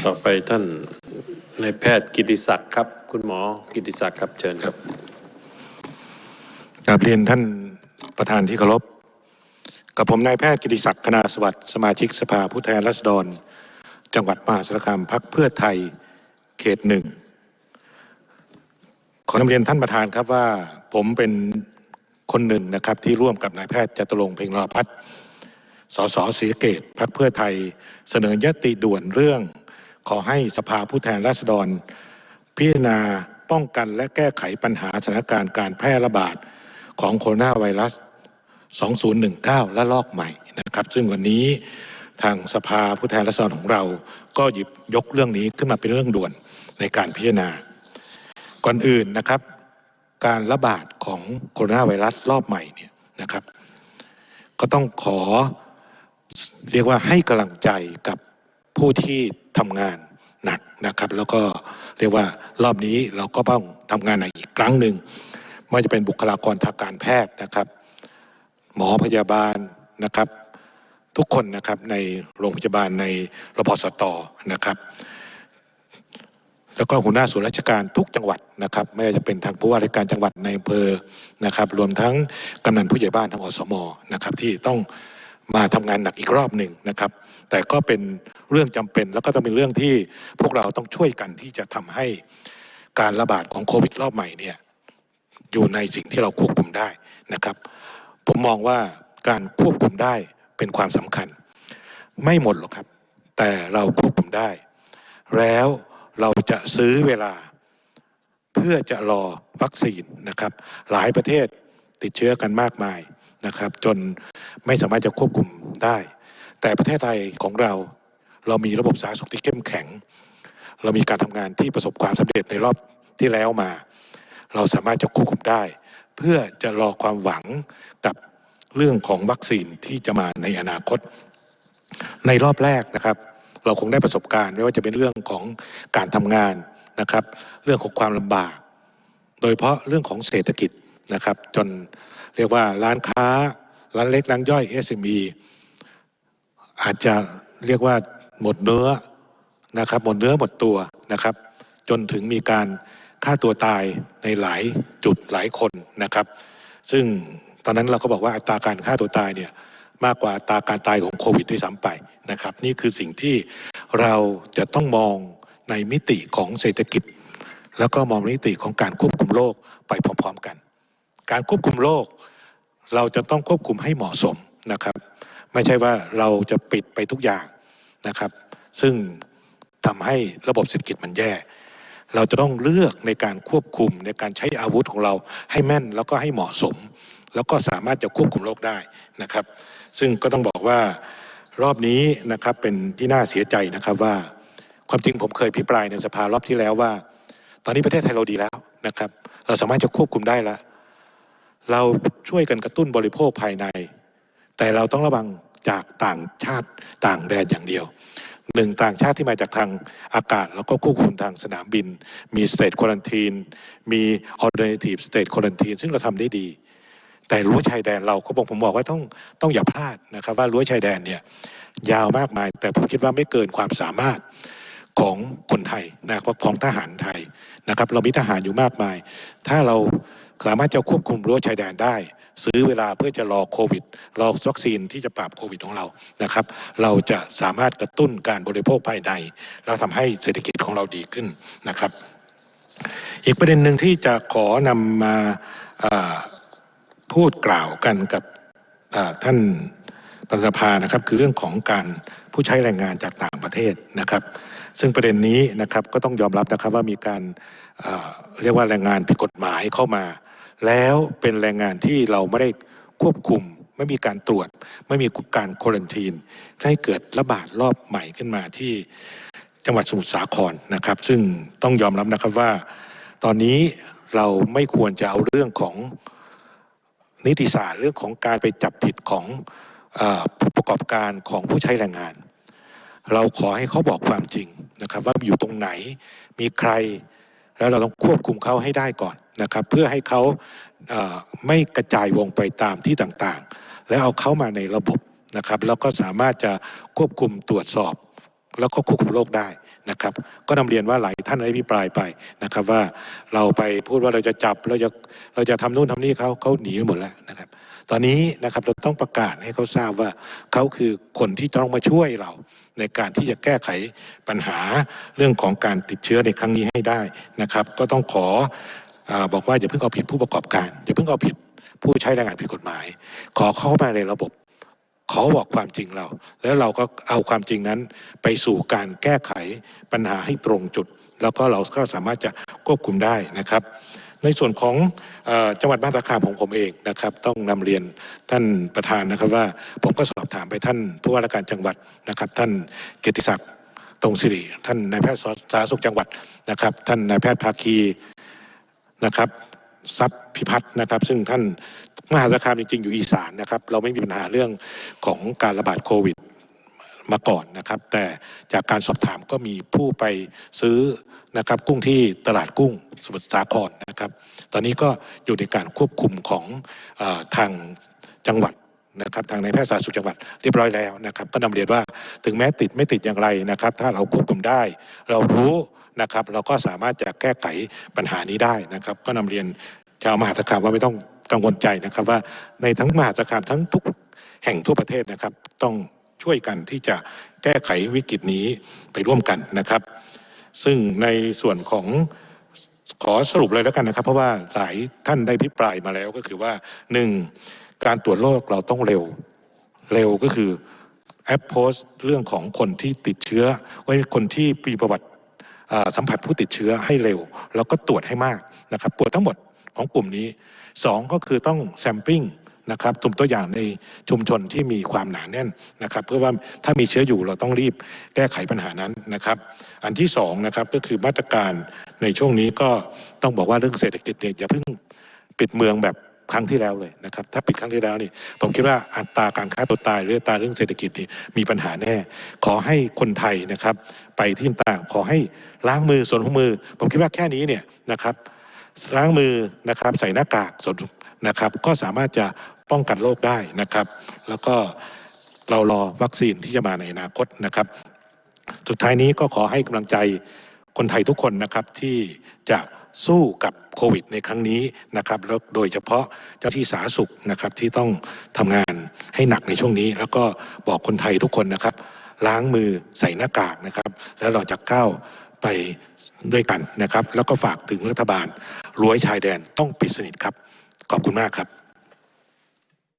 ต่อไปท่านนายแพทย์กิติศักดิ์ครับ คุณหมอกิติศักดิ์ครับเชิญครับกราบเรียนท่านประธานที่เคารพกับผมนายแพทย์กิติศักดิ์คณาสวัสดิ์สมาชิกสภาผู้แทนราษฎร จังหวัดมหาสารคามพักเพื่อไทยเขตหนึ่งขอนำเรียนท่านประธานครับว่าผมเป็นคนหนึ่งนะครับที่ร่วมกับนายแพทย์จตุรงเพ็งรอพัฒน์สสศรีเกตพักเพื่อไทยเสนอยติด่วนเรื่อง ขอให้สภาผู้แทนราษฎร พิจารณาป้องกันและแก้ไขปัญหาสถานการณ์การแพร่ระบาดของโคโรนาไวรัส 2019 และลอกใหม่นะครับ ซึ่งวันนี้ทางสภาผู้แทนราษฎรของเรา ก็หยิบยกเรื่องนี้ขึ้นมาเป็นเรื่องด่วนในการพิจารณา ก่อนอื่นนะครับ การระบาดของโคโรนาไวรัสรอบใหม่เนี่ยนะครับ ก็ต้องขอเรียกว่าให้กำลังใจกับ ผู้ที่ทำงานหนักนะครับ แล้วก็เรียกว่ารอบนี้เราก็ต้องทำงานหนักอีกครั้งหนึ่งไม่ว่าจะเป็นบุคลากรทางการแพทย์นะครับ หมอพยาบาลนะครับ ทุกคนนะครับในโรงพยาบาลในรพสตนะครับ แล้วก็หัวหน้าส่วนราชการทุกจังหวัดนะครับ ไม่ว่าจะเป็นทางผู้ว่าราชการจังหวัดในอำเภอนะครับ รวมทั้งกำนันผู้ใหญ่บ้านทางอสมนะครับที่ต้อง มาทำงานหนักอีกรอบหนึ่งนะครับ แต่ก็เป็นเรื่องจำเป็น แล้วก็ต้องเป็นเรื่องที่พวกเราต้องช่วยกันที่จะทำให้การระบาดของโควิดรอบใหม่เนี่ยอยู่ในสิ่งที่เราควบคุมได้นะครับ ผมมองว่าการควบคุมได้เป็นความสำคัญ ไม่หมดหรอกครับ แต่เราควบคุมได้ แล้วเราจะซื้อเวลาเพื่อจะรอวัคซีนนะครับ หลายประเทศติดเชื้อกันมากมาย นะครับ จนไม่สามารถจะควบคุมได้ แต่ประเทศไทยของเรา เรามีระบบสาธารณสุขที่เข้มแข็ง เรามีการทำงานที่ประสบความสำเร็จในรอบที่แล้วมา เราสามารถจะควบคุมได้ เพื่อจะรอความหวังกับเรื่องของวัคซีนที่จะมาในอนาคต ในรอบแรกนะครับ เราคงได้ประสบการณ์ไม่ว่าจะเป็นเรื่องของการทำงานนะครับ เรื่องของความลำบาก โดยเฉพาะเรื่องของเศรษฐกิจ นะครับ จนเรียกว่าร้านค้า ร้านเล็กร้านย่อย SME อาจจะเรียกว่าหมดเนื้อนะครับ หมดเนื้อหมดตัวนะครับ จนถึงมีการฆ่าตัวตายในหลายจุดหลายคนนะครับ ซึ่งตอนนั้นเราก็บอกว่าอัตราการฆ่าตัวตายเนี่ยมากกว่าอัตราการตายของโควิดด้วยซ้ำไปนะครับ นี่คือสิ่งที่เราจะต้องมองในมิติของเศรษฐกิจ แล้วก็มองในมิติของการควบคุมโรคไปพร้อมๆกัน การควบคุมโรคเราจะต้องควบคุมให้เหมาะสมนะครับ ไม่ใช่ว่าเราจะปิดไปทุกอย่างนะครับ ซึ่งทำให้ระบบเศรษฐกิจมันแย่ เราจะต้องเลือกในการควบคุมในการใช้อาวุธของเราให้แม่นแล้วก็ให้เหมาะสม แล้วก็สามารถจะควบคุมโรคได้นะครับ ซึ่งก็ต้องบอกว่ารอบนี้นะครับเป็นที่น่าเสียใจนะครับว่า ความจริงผมเคยพิปรายในสภารอบที่แล้วว่า ตอนนี้ประเทศไทยเราดีแล้วนะครับ เราสามารถจะควบคุมได้แล้ว เราช่วยกันกระตุ้นบริโภคภายใน แต่เราต้องระวังจากต่างชาติต่างแดนอย่างเดียวหนึ่งต่างชาติที่มาจากทางอากาศ แล้วก็ควบคุมทางสนามบิน มีสเตทควอนตีนมี alternative state quarantine ซึ่งเราทำได้ดี แต่รั้วชายแดนเราก็บอกผมบอกว่าต้องต้องอย่าพลาดนะครับว่ารั้วชายแดนเนี่ยยาวมากมาย แต่ผมคิดว่าไม่เกินความสามารถของคนไทยนะครับของทหารไทยนะครับ เรามีทหารอยู่มากมาย ถ้าเรา สามารถจะควบคุมรั้วชายแดนได้ ซื้อเวลาเพื่อจะรอโควิด รอวัคซีนที่จะปราบโควิดของเรานะครับ เราจะสามารถกระตุ้นการบริโภคภายใน แล้วทำให้เศรษฐกิจของเราดีขึ้นนะครับ อีกประเด็นหนึ่งที่จะขอนำมาาพูดกล่าวกันกับท่านประธานสภานะครับ คือเรื่องของการผู้ใช้แรงงานจากต่างประเทศนะครับ ซึ่งประเด็นนี้นะครับก็ต้องยอมรับนะครับว่ามีการอ่าเรียกว่าแรงงานผิดกฎหมายเข้ามา แล้วเป็นแรงงานที่เราไม่ได้ควบคุม ไม่มีการตรวจ ไม่มีการควอนตีนให้เกิดระบาดรอบใหม่ขึ้นมาที่จังหวัดสมุทรสาครนะครับ ซึ่งต้องยอมรับนะครับว่า ตอนนี้เราไม่ควรจะเอาเรื่องของนิติศาสตร์เรื่องของการไปจับผิดของอผู้ประกอบการของผู้ใช้แรงงาน เราขอให้เขาบอกความจริงนะครับ ว่าอยู่ตรงไหนมีใคร แล้วเราต้องควบคุมเขาให้ได้ก่อนนะครับเพื่อให้เขาไม่กระจายวงไปตามที่ต่างๆ แล้วเอาเข้ามาในระบบนะครับแล้วก็สามารถจะควบคุมตรวจสอบ แล้วก็ควบคุมโรคได้ นะครับ ก็นำเรียนว่าหลายท่านได้พิปรายไปนะครับว่าเราไปพูดว่าเราจะจับเราจะเราจะทำนู่นทำนี่เขาเขาหนีไปหมดแล้วนะครับ ตอนนี้นะครับเราต้องประกาศให้เขาทราบว่าเขาคือคนที่ต้องมาช่วยเราในการที่จะแก้ไขปัญหาเรื่องของการติดเชื้อในครั้งนี้ให้ได้นะครับ ก็ต้องขออบอกว่าอย่าเพิ่งเอาผิดผู้ประกอบการอย่าเพิ่งเอาผิดผู้ใช้แรงงานผิดกฎหมาย ขอเข้ามาในระบบ ขอบอกความจริงเรา แล้วเราก็เอาความจริงนั้นไปสู่การแก้ไขปัญหาให้ตรงจุด แล้วก็เราก็สามารถจะควบคุมได้นะครับ ในส่วนของออจังหวัดมาสารคามของผมเองนะครับ ต้องนำเรียนท่านประธานนะครับว่าผมก็สอบถามไปท่านผู้ว่าราชการจังหวัดนะครับ ท่านเกียรติศักดิ์ตรงสิริท่านนายแพทย์สาธารณสุขจังหวัดนะครับ ท่านนายแพทย์ภาคีนะครับ ทรัพย์พิพัฒน์นะครับ ซึ่งท่านมหาสารคามจริงๆ อยู่อีสานนะครับ เราไม่มีปัญหาเรื่องของการระบาดโควิดมาก่อนนะครับ แต่จากการสอบถามก็มีผู้ไปซื้อนะครับ กุ้งที่ตลาดกุ้งสมุทรสาครนะครับ ตอนนี้ก็อยู่ในการควบคุมของอทางจังหวัด นะครับทางในแพทย์สาธารณสุขจังหวัดเรียบร้อยแล้วนะครับ ก็นำเรียนว่าถึงแม้ติดไม่ติดอย่างไรนะครับ ถ้าเราควบคุมได้ เรารู้นะครับ เราก็สามารถจะแก้ไขปัญหานี้ได้นะครับ ก็นำเรียนชาวมหาสารคามว่าไม่ต้องกังวลใจนะครับ ว่าในทั้งมหาสารคามทั้งทุกแห่งทั่วประเทศนะครับ ต้องช่วยกันที่จะแก้ไขวิกฤตนี้ไปร่วมกันนะครับ ซึ่งในส่วนของขอสรุปเลยแล้วกันนะครับ เพราะว่าหลายท่านได้พิปรายมาแล้วก็คือว่าหนึ่ง การตรวจโรคเราต้องเร็ว เร็วก็คือแอปโพสเรื่องของคนที่ติดเชื้อไว้คนที่มีประวัติสัมผัสผู้ติดเชื้อให้เร็ว แล้วก็ตรวจให้มากนะครับตรวจทั้งหมดของกลุ่มนี้สองก็คือต้องแซมปิ้งนะครับตุ่มตัวอย่างในชุมชนที่มีความหนาแน่นนะครับ เพื่อว่าถ้ามีเชื้ออยู่เราต้องรีบแก้ไขปัญหานั้นนะครับ อันที่สองนะครับก็คือมาตรการในช่วงนี้ก็ต้องบอกว่าเรื่องเศรษฐกิจเนี่ยอย่าเพิ่งปิดเมืองแบบ ครั้งที่แล้วเลยนะครับ ถ้าปิดครั้งที่แล้วนี่ผมคิดว่าอัตราการฆ่าตัวตายหรืออัตราเรื่องเศรษฐกิจนี่มีปัญหาแน่ ขอให้คนไทยนะครับ ไปที่ต่างขอให้ล้างมือสวมถุงมือ ผมคิดว่าแค่นี้เนี่ยนะครับล้างมือนะครับใส่หน้ากากสวมนะครับ ก็สามารถจะป้องกันโรคได้นะครับ แล้วก็เรารอวัคซีนที่จะมาในอนาคตนะครับ สุดท้ายนี้ก็ขอให้กำลังใจคนไทยทุกคนนะครับที่จะ สู้กับโควิดในครั้งนี้นะครับแล้วโดยเฉพาะเจ้าที่สาธารณสุขนะครับที่ต้องทำงานให้หนักในช่วงนี้ แล้วก็บอกคนไทยทุกคนนะครับ ล้างมือใส่หน้ากากนะครับ แล้วเราจะก้าวไปด้วยกันนะครับ แล้วก็ฝากถึงรัฐบาลรั้วชายแดนต้องปิดสนิทครับ ขอบคุณมากครับ